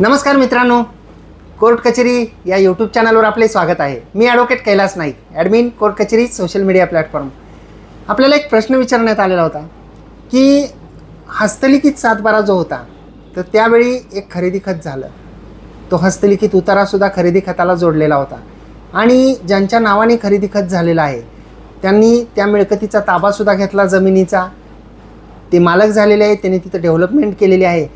नमस्कार मित्रांनो कोर्ट कचेरी या यूट्यूब चॅनलवर आपले स्वागत आहे. मी advocate Kailas Naik admin court कचेरी सोशल मीडिया प्लॅटफॉर्म आपल्याला एक प्रश्न विचारण्यात आलेला होता की हस्तलिखित सातबारा जो होता तर त्यावेळी एक खरेदी खत झालं. तो हस्तलिखित उतारासुद्धा खरेदी खताला जोडलेला होता. आणि ज्यांच्या नावाने खरेदी खत झालेला आहे त्यांनी त्या मिळकतीचा ताबासुद्धा घेतला जमिनीचा. ते मालक झालेले आहेत त्यांनी तिथं डेव्हलपमेंट केलेली आहे.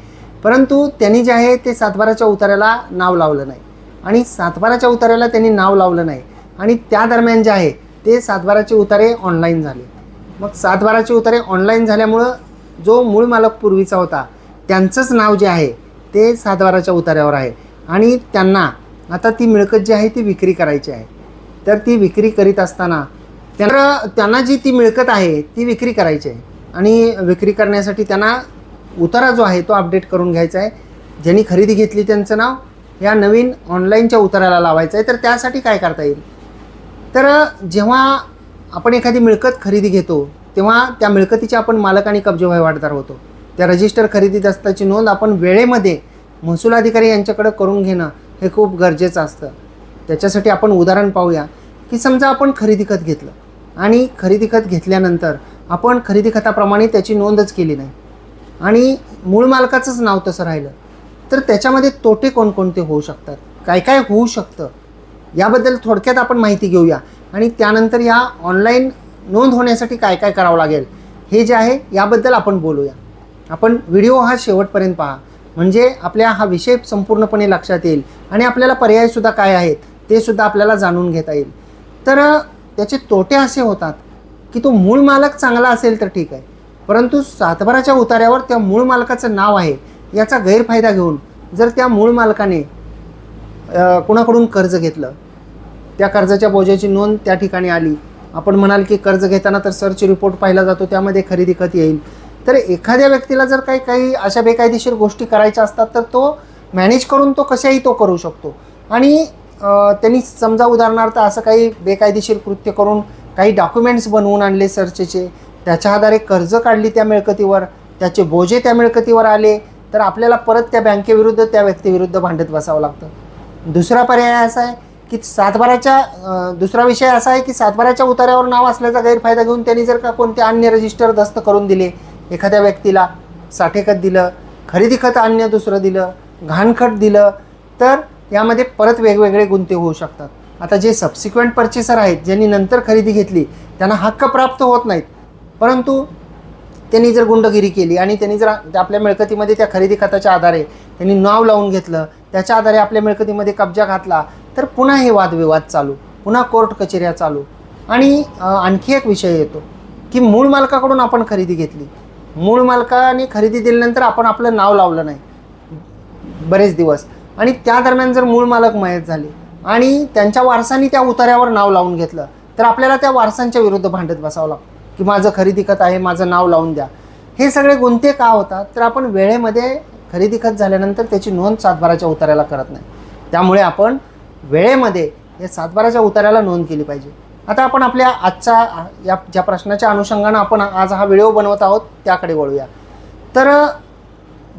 परंतु त्यांनी जे आहे ते सातबाराच्या उतार्याला नाव लावलं नाही. आणि सातबाराच्या उतार्याला त्यांनी नाव लावलं नाही. आणि त्या दरम्यान जे आहे ते सातबाराचे उतारे ऑनलाईन झाले. मग सातबाराचे उतारे ऑनलाईन झाल्यामुळं जो मूळ मालक पूर्वीचा होता त्यांचंच नाव जे आहे ते सातबाराच्या उतार्यावर आहे. आणि त्यांना आता ती मिळकत जी आहे ती विक्री करायची आहे. तर ती विक्री करीत असताना त्यांना त्यांना जी ती मिळकत आहे ती विक्री करायची आहे. आणि विक्री करण्यासाठी त्यांना उतारा जो आहे तो अपडेट करून घ्यायचा आहे. ज्यांनी खरेदी घेतली त्यांचं नाव या नवीन ऑनलाईनच्या उताराला लावायचं आहे. तर त्यासाठी काय करता येईल? तर जेव्हा आपण एखादी मिळकत खरेदी घेतो तेव्हा त्या मिळकतीचे आपण मालक आणि कब्जे वहिवाटदार होतो. त्या रजिस्टर खरेदी दस्ताची नोंद आपण वेळेमध्ये महसूल अधिकारी यांच्याकडे करून घेणं हे खूप गरजेचं असतं. त्याच्यासाठी आपण उदाहरण पाहूया की समजा आपण खरेदी खत घेतलं आणि खरेदी खत घेतल्यानंतर आपण खरेदी खताप्रमाणे त्याची नोंदच केली नाही. आणि मूळ मालकाचंच नाव तसं राहिलं तर त्याच्यामध्ये तोटे कोणकोणते होऊ शकतात? काय काय होऊ शकतं? याबद्दल थोडक्यात आपण माहिती घेऊया. आणि त्यानंतर या ऑनलाईन नोंद होण्यासाठी काय काय करावं लागेल हे जे आहे याबद्दल आपण बोलूया. आपण व्हिडिओ हा शेवटपर्यंत पहा. म्हणजे आपल्या हा विषय संपूर्णपणे लक्षात येईल आणि आपल्याला पर्यायसुद्धा काय आहेत ते सुद्धा आपल्याला जाणून घेता येईल. तर त्याचे तोटे असे होतात की तो मूळ मालक चांगला असेल तर ठीक आहे. परंतु सातबाराच्या उतार्यावर त्या मूळ मालकाचं नाव आहे याचा गैरफायदा घेऊन जर त्या मूळ मालकाने कुणाकडून कर्ज घेतलं त्या कर्जाच्या बोजाची नोंद त्या ठिकाणी आली. आपण म्हणाल की कर्ज घेताना तर सरची रिपोर्ट पाहिला जातो त्यामध्ये खरेदी खत येईल. तर एखाद्या व्यक्तीला जर काही काही अशा बेकायदेशीर गोष्टी करायच्या असतात तर तो मॅनेज करून तो कशाही तो करू शकतो. आणि त्यांनी समजा उदाहरणार्थ असं काही बेकायदेशीर कृत्य करून काही डॉक्युमेंट्स बनवून आणले सरचेचे त्याच्या आधारे कर्ज काढली त्या मिळकतीवर त्याचे बोजे त्या मिळकतीवर आले तर आपल्याला परत त्या बँकेविरुद्ध त्या व्यक्तीविरुद्ध भांडत बसावं लागतं. दुसरा पर्याय असा आहे की सातबाराच्या दुसरा विषय असा आहे की सातबाराच्या उतार्यावर नाव असल्याचा गैरफायदा घेऊन त्यांनी जर का कोणते अन्य रजिस्टर दस्त करून दिले एखाद्या व्यक्तीला साठेखत दिलं खरेदी खत अन्य दुसरं दिलं घाणखत दिलं तर यामध्ये परत वेगवेगळे गुंते होऊ शकतात. आता जे सबसिक्वेंट पर्चेसर आहेत ज्यांनी नंतर खरेदी घेतली त्यांना हक्क प्राप्त होत नाहीत. परंतु त्यांनी जर गुंडगिरी केली आणि त्यांनी जर आपल्या मिळकतीमध्ये त्या खरेदी खताच्या आधारे त्यांनी नाव लावून घेतलं त्याच्या आधारे आपल्या मिळकतीमध्ये कब्जा घातला तर पुन्हा हे वादविवाद चालू पुन्हा कोर्ट कचेऱ्या चालू. आणि आणखी एक विषय येतो की मूळ मालकाकडून आपण खरेदी घेतली. मूळ मालकाने खरेदी दिल्यानंतर आपण आपलं नाव लावलं नाही. बरेच दिवस. आणि त्या दरम्यान जर मूळ मालक मयत झाले आणि त्यांच्या वारसांनी त्या उतार्यावर नाव लावून घेतलं तर आपल्याला त्या वारसांच्या विरुद्ध भांडत बसावं लागतं. की माझं खरेदी खत आहे माझं नाव लावून द्या. हे सगळे गुंते का होतात? तर आपण वेळेमध्ये खरेदी खत झाल्यानंतर त्याची नोंद सातबाराच्या उतार्याला करत नाही. त्यामुळे आपण वेळेमध्ये या सातबाराच्या उतार्याला नोंद केली पाहिजे. आता आपण आपल्या आजच्या या ज्या प्रश्नाच्या अनुषंगानं आपण आज हा व्हिडिओ बनवत आहोत त्याकडे वळूया. तर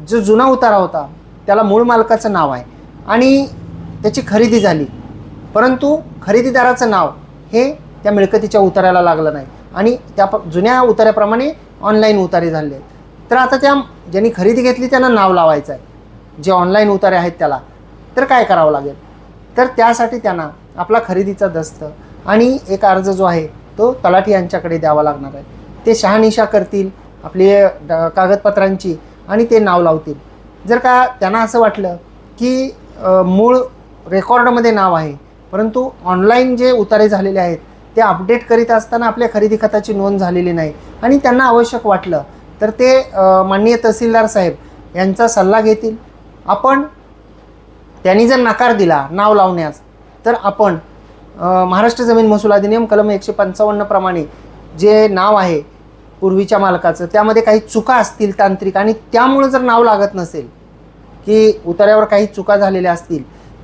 जो जुना उतारा होता त्याला मूळ मालकाचं नाव आहे आणि त्याची खरेदी झाली. परंतु खरेदीदाराचं नाव हे त्या मिळकतीच्या उताराला लागलं नाही. आणि त्या प- जुन्या उतार्याप्रमाणे ऑनलाईन उतारे झाले. आहेत तर आता त्या ज्यांनी खरेदी घेतली त्यांना नाव लावायचं आहे. जे ऑनलाईन उतारे आहेत त्याला. तर काय करावं लागेल? तर त्यासाठी त्यांना आपला खरेदीचा दस्त आणि एक अर्ज जो आहे तो तलाठी यांच्याकडे द्यावा लागणार आहे. ते शहानिशा करतील आपली ड- कागदपत्रांची आणि ते नाव लावतील. जर का त्यांना असं वाटलं की मूळ रेकॉर्डमध्ये नाव आहे परंतु ऑनलाईन जे उतारे झालेले आहेत ते अपडेट करीत असताना आपल्या खरेदी खताची नोंद झालेली नाही. आणि त्यांना आवश्यक वाटलं तर ते माननीय तहसीलदार साहेब यांचा सल्ला घेतील. आपण त्यांनी जर नकार दिला नाव लावण्यास तर आपण महाराष्ट्र जमीन महसूल अधिनियम कलम एकशे पंचावन्नप्रमाणे जे नाव आहे पूर्वीच्या मालकाचं त्यामध्ये काही चुका असतील तांत्रिक आणि त्यामुळं जर नाव लागत नसेल की उतार्यावर काही चुका झालेल्या असतील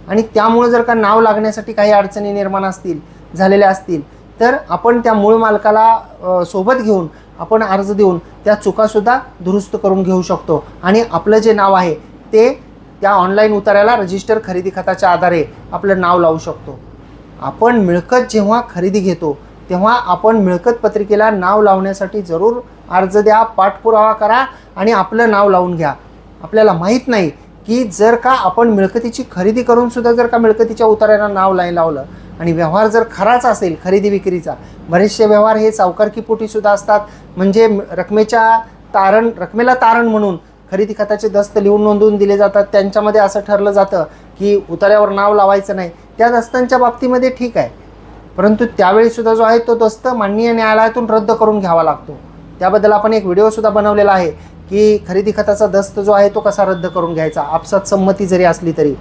आणि त्यामुळं जर का नाव लागण्यासाठी काही अडचणी निर्माण असतील झालेल्या असतील तर आपण त्या मूळ मालकाला सोबत घेऊन आपण अर्ज देऊन त्या चुकासुद्धा दुरुस्त करून घेऊ शकतो. आणि आपलं जे नाव आहे ते त्या ऑनलाईन उतार्याला रजिस्टर खरेदी खताच्या आधारे आपलं नाव लावू शकतो. आपण मिळकत जेव्हा खरेदी घेतो तेव्हा आपण मिळकत पत्रिकेला नाव लावण्यासाठी जरूर अर्ज द्या पाठपुरावा करा आणि आपलं नाव लावून घ्या. आपल्याला माहीत नाही की जर का आपण मिळकतीची खरेदी करून सुद्धा जर का मिळकतीच्या उतार्याला नाव नाही लावलं आणि व्यवहार जर खराच असेल खरेदी विक्रीचा बरेचसे व्यवहार हे सावकारकीपोटीसुद्धा असतात. म्हणजे रकमेच्या तारण रकमेला तारण म्हणून खरेदी खताचे दस्त लिहून नोंदवून दिले जातात. त्यांच्यामध्ये असं ठरलं जातं की उतार्यावर नाव लावायचं नाही. त्या दस्तांच्या बाबतीमध्ये ठीक आहे. परंतु त्यावेळीसुद्धा जो आहे तो दस्त माननीय न्यायालयातून रद्द करून घ्यावा लागतो. त्याबद्दल आपण एक व्हिडिओसुद्धा बनवलेला आहे की खरेदी खताचा दस्त जो आहे तो कसा रद्द करून घ्यायचा? आपसात संमती जरी असली तरी.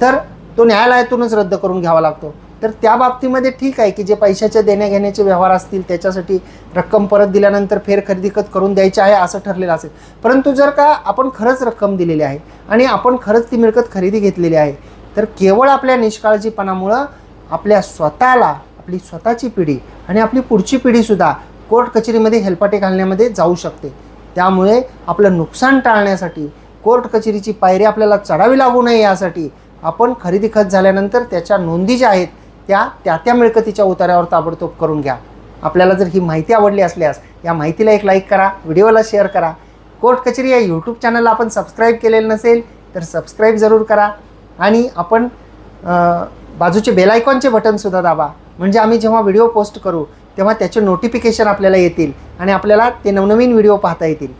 तर तो न्यायालयातूनच रद्द करून घ्यावा लागतो. तर त्या बाबतीमध्ये ठीक आहे की जे पैशाच्या देण्याघेण्याचे व्यवहार असतील त्याच्यासाठी रक्कम परत दिल्यानंतर फेर खरेदी खत करून द्यायची आहे असं ठरलेलं असेल. परंतु जर का आपण खरंच रक्कम दिलेली आहे आणि आपण खरंच ती मिळकत खरेदी घेतलेली आहे तर केवळ आपल्या निष्काळजीपणामुळं आपल्या स्वतःला आपली स्वतःची पिढी आणि आपली पुढची पिढीसुद्धा कोर्ट कचेरीमध्ये हेलपाटे घालण्यामध्ये जाऊ शकते. त्यामुळे आपलं नुकसान टाळण्यासाठी कोर्ट कचेरीची पायरी आपल्याला चढावी लागू नये यासाठी आपण खरेदी खत झाल्यानंतर त्याच्या नोंदी ज्या आहेत त्या त्या त्या मिळकतीच्या उतार्यावर ताबडतोब करून घ्या. आपल्याला जर ही माहिती आवडली असल्यास या माहितीला एक लाईक करा व्हिडिओला शेअर करा. कोर्ट कचेरी या यूट्यूब चॅनलला आपण सबस्क्राईब केलेलं नसेल तर सबस्क्राईब जरूर करा. आणि आपण बाजूचे बेलायकॉनचे बटनसुद्धा दाबा. म्हणजे आम्ही जेव्हा व्हिडिओ पोस्ट करू तेव्हा त्याचे नोटिफिकेशन आपल्याला येतील आणि आपल्याला ते नवनवीन व्हिडिओ पाहता येतील.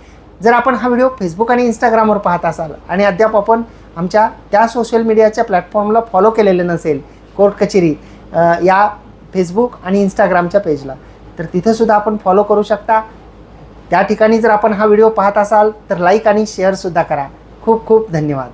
जर आपण हा व्हिडिओ फेसबुक आणि इंस्टाग्रामवर पाहत असाल आणि अद्याप आपण आमच्या त्या सोशल मीडियाच्या प्लॅटफॉर्मला फॉलो केलेलं नसेल कोर्ट कचेरी या फेसबुक आणि इंस्टाग्रामच्या पेजला तर तिथंसुद्धा आपण फॉलो करू शकता. त्या ठिकाणी जर आपण हा व्हिडिओ पाहत असाल तर लाईक आणि शेअरसुद्धा करा. खूप खूप धन्यवाद.